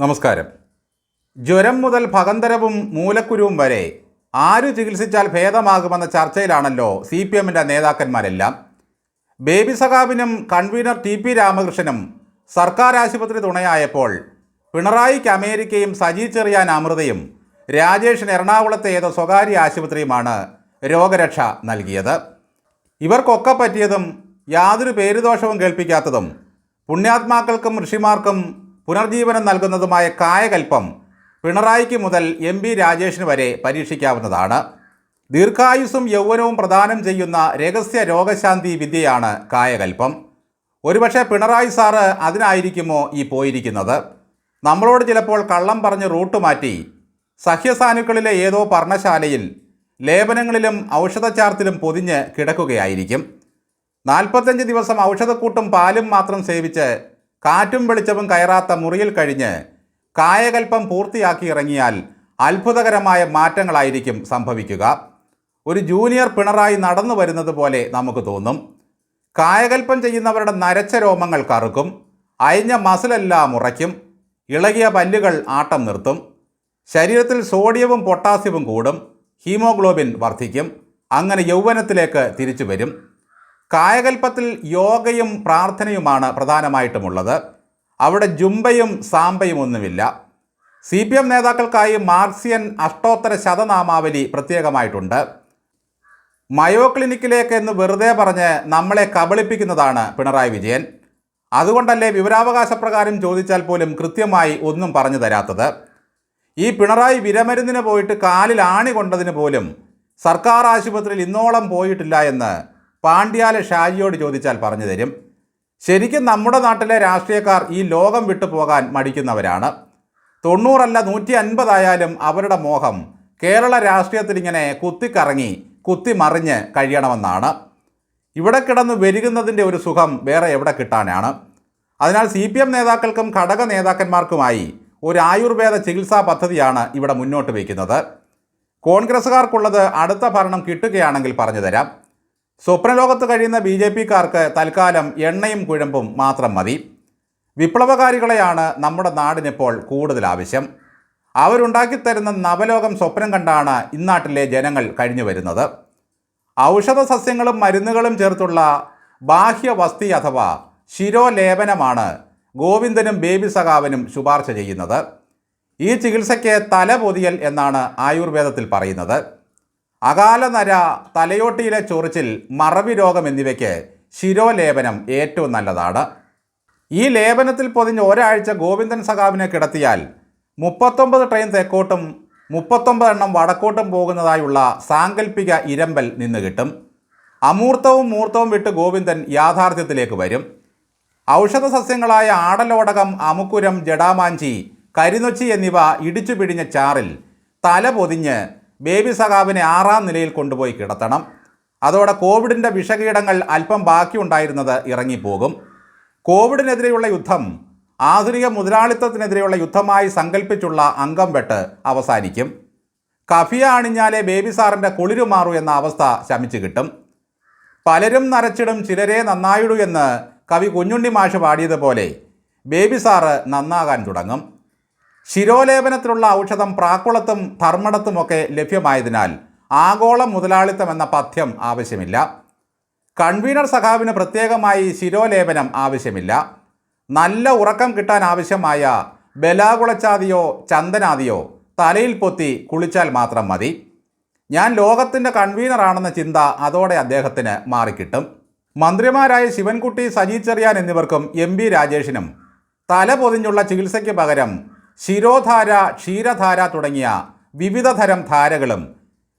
നമസ്കാരം. ജ്വരം മുതൽ ഭഗന്തരവും മൂലക്കുരുവും വരെ ആര് ചികിത്സിച്ചാൽ ഭേദമാകുമെന്ന ചർച്ചയിലാണല്ലോ സി പി എമ്മിന്റെ നേതാക്കന്മാരെല്ലാം. ബേബി സഖാബിനും കൺവീനർ ടി പി രാമകൃഷ്ണനും സർക്കാർ ആശുപത്രി തുണയായപ്പോൾ പിണറായിക്ക് അമേരിക്കയും സജി ചെറിയാൻ അമൃതയും രാജേഷിന് എറണാകുളത്തെ ഏതോ സ്വകാര്യ ആശുപത്രിയുമാണ് രോഗരക്ഷ നൽകിയത്. ഇവർക്കൊക്കെ പറ്റിയതും യാതൊരു പേരുദോഷവും കേൾപ്പിക്കാത്തതും പുണ്യാത്മാക്കൾക്കും ഋഷിമാർക്കും പുനർജീവനം നൽകുന്നതുമായ കായകൽപ്പം പിണറായിക്ക് മുതൽ എം പി രാജേഷിന് വരെ പരീക്ഷിക്കാവുന്നതാണ്. ദീർഘായുസ്സും യൗവനവും പ്രദാനം ചെയ്യുന്ന രഹസ്യ രോഗശാന്തി വിദ്യയാണ് കായകൽപ്പം. ഒരുപക്ഷെ പിണറായി സാറ് അതിനായിരിക്കുമോ ഈ പോയിരിക്കുന്നത്? നമ്മളോട് ചിലപ്പോൾ കള്ളം പറഞ്ഞ് റൂട്ട് മാറ്റി സഹ്യസാനുക്കളിലെ ഏതോ പർണശാലയിൽ ലേപനങ്ങളിലും ഔഷധച്ചാർത്തിലും പൊതിഞ്ഞ് കിടക്കുകയായിരിക്കും. നാൽപ്പത്തഞ്ച് ദിവസം ഔഷധക്കൂട്ടും പാലും മാത്രം സേവിച്ച് കാറ്റും വെളിച്ചവും കയറാത്ത മുറിയിൽ കഴിഞ്ഞ് കായകൽപ്പം പൂർത്തിയാക്കി ഇറങ്ങിയാൽ അത്ഭുതകരമായ മാറ്റങ്ങളായിരിക്കും സംഭവിക്കുക. ഒരു ജൂനിയർ പിണറായി നടന്നു വരുന്നത് പോലെ നമുക്ക് തോന്നും. കായകൽപ്പം ചെയ്യുന്നവരുടെ നരച്ച രോമങ്ങൾ കറുക്കും. അയഞ്ഞ മസിലെല്ലാം ഉറയ്ക്കും. ഇളകിയ പല്ലുകൾ ആട്ടം നിർത്തും. ശരീരത്തിൽ സോഡിയവും പൊട്ടാസ്യവും കൂടും. ഹീമോഗ്ലോബിൻ വർദ്ധിക്കും. അങ്ങനെ യൗവനത്തിലേക്ക് തിരിച്ചു വരും. കായകൽപ്പത്തിൽ യോഗയും പ്രാർത്ഥനയുമാണ് പ്രധാനമായിട്ടുമുള്ളത്. അവിടെ ജുംബയും സാമ്പയും ഒന്നുമില്ല. സി പി എം നേതാക്കൾക്കായി മാർക്സിയൻ അഷ്ടോത്തര ശതനാമാവലി പ്രത്യേകമായിട്ടുണ്ട്. മയോ ക്ലിനിക്കിലേക്ക് എന്ന് വെറുതെ പറഞ്ഞ് നമ്മളെ കബളിപ്പിക്കുന്നതാണ് പിണറായി വിജയൻ. അതുകൊണ്ടല്ലേ വിവരാവകാശ പ്രകാരം ചോദിച്ചാൽ പോലും കൃത്യമായി ഒന്നും പറഞ്ഞു തരാത്തത്. ഈ പിണറായി വിരമരുന്നിന് പോയിട്ട് കാലിൽ ആണി കൊണ്ടതിന് പോലും സർക്കാർ ആശുപത്രിയിൽ ഇന്നോളം പോയിട്ടില്ല എന്ന് പാണ്ഡ്യാല ഷാജിയോട് ചോദിച്ചാൽ പറഞ്ഞു തരും ശരിക്കും നമ്മുടെ നാട്ടിലെ രാഷ്ട്രീയക്കാർ ഈ ലോകം വിട്ടു പോകാൻ മടിക്കുന്നവരാണ്. തൊണ്ണൂറല്ല നൂറ്റി അൻപതായാലും അവരുടെ മോഹം കേരള രാഷ്ട്രീയത്തിൽ ഇങ്ങനെ കുത്തിക്കറങ്ങി കുത്തിമറിഞ്ഞ് കഴിയണമെന്നാണ്. ഇവിടെ കിടന്ന് വരികുന്നതിന്റെ ഒരു സുഖം വേറെ എവിടെ കിട്ടാനാണ്? അതിനാൽ സി പി എം നേതാക്കൾക്കും ഘടക നേതാക്കന്മാർക്കുമായി ഒരു ആയുർവേദ ചികിത്സാ പദ്ധതിയാണ് ഇവിടെ മുന്നോട്ട് വയ്ക്കുന്നത്. കോൺഗ്രസ്സുകാർക്കുള്ളത് അടുത്ത ഭരണം കിട്ടുകയാണെങ്കിൽ പറഞ്ഞു തരാം. സ്വപ്നലോകത്ത് കഴിയുന്ന ബി ജെ പിക്കാർക്ക് തൽക്കാലം എണ്ണയും കുഴമ്പും മാത്രം മതി. വിപ്ലവകാരികളെയാണ് നമ്മുടെ നാടിനിപ്പോൾ കൂടുതൽ ആവശ്യം. അവരുണ്ടാക്കിത്തരുന്ന നവലോകം സ്വപ്നം കണ്ടാണ് ഇന്നാട്ടിലെ ജനങ്ങൾ കഴിഞ്ഞു വരുന്നത്. ഔഷധ സസ്യങ്ങളും മരുന്നുകളും ചേർത്തുള്ള ബാഹ്യവസ്തി അഥവാ ശിരോലേപനമാണ് ഗോവിന്ദനും ബേബി സഖാവനും ശുപാർശ ചെയ്യുന്നത്. ഈ ചികിത്സയ്ക്ക് തലപൊതിയൽ എന്നാണ് ആയുർവേദത്തിൽ പറയുന്നത്. അകാലനര തലയോട്ടിയിലെ ചൊറിച്ചിൽ മറവി രോഗം എന്നിവയ്ക്ക് ശിരോലേപനം ഏറ്റവും നല്ലതാണ്. ഈ ലേപനത്തിൽ പൊതിഞ്ഞ് ഒരാഴ്ച ഗോവിന്ദൻ സഖാവിനെ കിടത്തിയാൽ മുപ്പത്തൊമ്പത് ട്രെയിൻ തെക്കോട്ടും മുപ്പത്തൊമ്പത് എണ്ണം വടക്കോട്ടും പോകുന്നതായുള്ള സാങ്കല്പിക ഇരമ്പൽ നിന്ന് കിട്ടും. അമൂർത്തവും മൂർത്തവും വിട്ട് ഗോവിന്ദൻ യാഥാർത്ഥ്യത്തിലേക്ക് വരും. ഔഷധ സസ്യങ്ങളായ ആടലോടകം അമുക്കുരം ജഡാമാഞ്ചി കരിനൊച്ചി എന്നിവ ഇടിച്ചു പിടിഞ്ഞ ചാറിൽ തല പൊതിഞ്ഞ് ബേബി സഖാവിനെ ആറാം നിലയിൽ കൊണ്ടുപോയി കിടത്തണം. അതോടെ കോവിഡിന്റെ വിഷകീടങ്ങൾ അല്പം ബാക്കിയുണ്ടായിരുന്നത് ഇറങ്ങിപ്പോകും. കോവിഡിനെതിരെയുള്ള യുദ്ധം ആധുനിക മുതലാളിത്തത്തിനെതിരെയുള്ള യുദ്ധമായി സങ്കല്പിച്ചുള്ള അംഗം വെട്ട് അവസാനിക്കും. കഫിയ അണിഞ്ഞാലേ ബേബി സാറിന്റെ കുളിരു മാറൂ എന്ന അവസ്ഥ ശമിച്ചു കിട്ടും. പലരും നരച്ചിടും ചിലരെ നന്നായിടൂ എന്ന് കവി കുഞ്ഞുണ്ണി മാഷ് പാടിയതുപോലെ ബേബി സാറ് നന്നാകാൻ തുടങ്ങും. ശിരോലേപനത്തിലുള്ള ഔഷധം പ്രാക്കുളത്തും ധർമ്മടത്തുമൊക്കെ ലഭ്യമായതിനാൽ ആഗോള മുതലാളിത്തം എന്ന പഥ്യം ആവശ്യമില്ല. കൺവീനർ സഖാവിന് പ്രത്യേകമായി ശിരോലേപനം ആവശ്യമില്ല. നല്ല ഉറക്കം കിട്ടാൻ ആവശ്യമായ ബലാകുളച്ചാതിയോ ചന്ദനാദിയോ തലയിൽ പൊത്തി കുളിച്ചാൽ മാത്രം മതി. ഞാൻ ലോകത്തിന്റെ കൺവീനറാണെന്ന ചിന്ത അതോടെ അദ്ദേഹത്തിന് മാറിക്കിട്ടും. മന്ത്രിമാരായ ശിവൻകുട്ടി സജി ചെറിയാൻ എന്നിവർക്കും എം ബി രാജേഷിനും തല പൊതിഞ്ഞുള്ള ചികിത്സയ്ക്ക് പകരം ശിരോധാര ക്ഷീരധാര തുടങ്ങിയ വിവിധ തരം ധാരകളും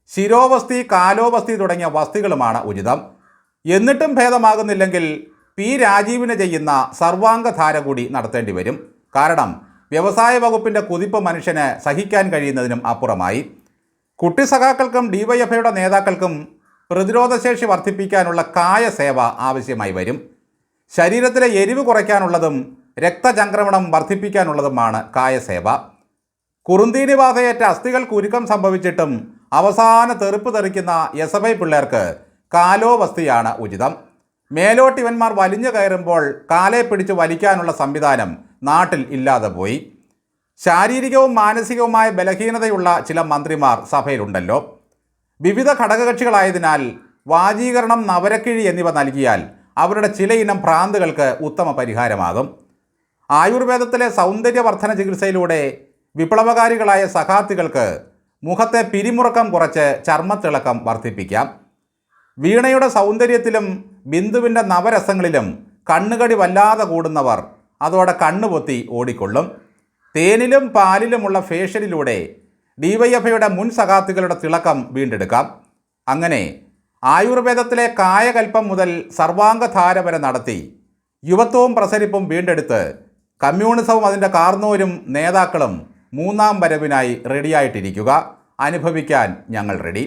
ശിരോവസ്തി കാലോവസ്തി തുടങ്ങിയ വസ്തികളുമാണ് ഉചിതം. എന്നിട്ടും ഭേദമാകുന്നില്ലെങ്കിൽ പി രാജീവിന് ചെയ്യുന്ന സർവാംഗധാര കൂടി നടത്തേണ്ടി വരും. കാരണം വ്യവസായ വകുപ്പിന്റെ കുതിപ്പ് മനുഷ്യന് സഹിക്കാൻ കഴിയുന്നതിനും അപ്പുറമായി. കുട്ടി സഖാക്കൾക്കും ഡിവൈഎഫ്ഐയുടെ നേതാക്കൾക്കും പ്രതിരോധശേഷി വർദ്ധിപ്പിക്കാനുള്ള കായ സേവ ആവശ്യമായി വരും. ശരീരത്തിലെ എരിവ് കുറയ്ക്കാനുള്ളതും രക്തചംക്രമണം വർദ്ധിപ്പിക്കാനുള്ളതുമാണ് കായസേവ. കുറുന്തീനി ബാധയേറ്റ അസ്ഥികൾ കുരുക്കം സംഭവിച്ചിട്ടും അവസാന തെറുപ്പ് തെറിക്കുന്ന എസ് എഫ് ഐ പിള്ളേർക്ക് കാലോവസ്ഥയാണ് ഉചിതം. മേലോട്ടിവന്മാർ വലിഞ്ഞു കയറുമ്പോൾ കാലെ പിടിച്ച് വലിക്കാനുള്ള സംവിധാനം നാട്ടിൽ ഇല്ലാതെ പോയി. ശാരീരികവും മാനസികവുമായ ബലഹീനതയുള്ള ചില മന്ത്രിമാർ സഭയിലുണ്ടല്ലോ. വിവിധ ഘടകകക്ഷികളായതിനാൽ വാചീകരണം നവരക്കിഴി എന്നിവ നൽകിയാൽ അവരുടെ ചിലയിനം ഭ്രാന്തുകൾക്ക് ഉത്തമ പരിഹാരമാകും. ആയുർവേദത്തിലെ സൗന്ദര്യവർദ്ധന ചികിത്സയിലൂടെ വിപ്ലവകാരികളായ സഹാർത്ഥികൾക്ക് മുഖത്തെ പിരിമുറുക്കം കുറച്ച് ചർമ്മത്തിളക്കം വർദ്ധിപ്പിക്കാം. വീണയുടെ സൗന്ദര്യത്തിലും ബിന്ദുവിന്റെ നവരസങ്ങളിലും കണ്ണുകടി വല്ലാതെ കൂടുന്നവർ അതോടെ കണ്ണുപൊത്തി ഓടിക്കൊള്ളും. തേനിലും പാലിലുമുള്ള ഫേഷ്യലിലൂടെ ഡിവൈഎഫ്ഐയുടെ മുൻ സഖാത്തുക്കളുടെ തിളക്കം വീണ്ടെടുക്കാം. അങ്ങനെ ആയുർവേദത്തിലെ കായകൽപ്പം മുതൽ സർവാംഗധാര വരെ നടത്തി യുവത്വവും പ്രസരിപ്പും വീണ്ടെടുത്ത് കമ്മ്യൂണിസവും അതിന്റെ കാർന്നോരും നേതാക്കളും മൂന്നാം വരവിനായി റെഡിയായിട്ടിരിക്കുക അനുഭവിക്കാൻ ഞങ്ങൾ റെഡി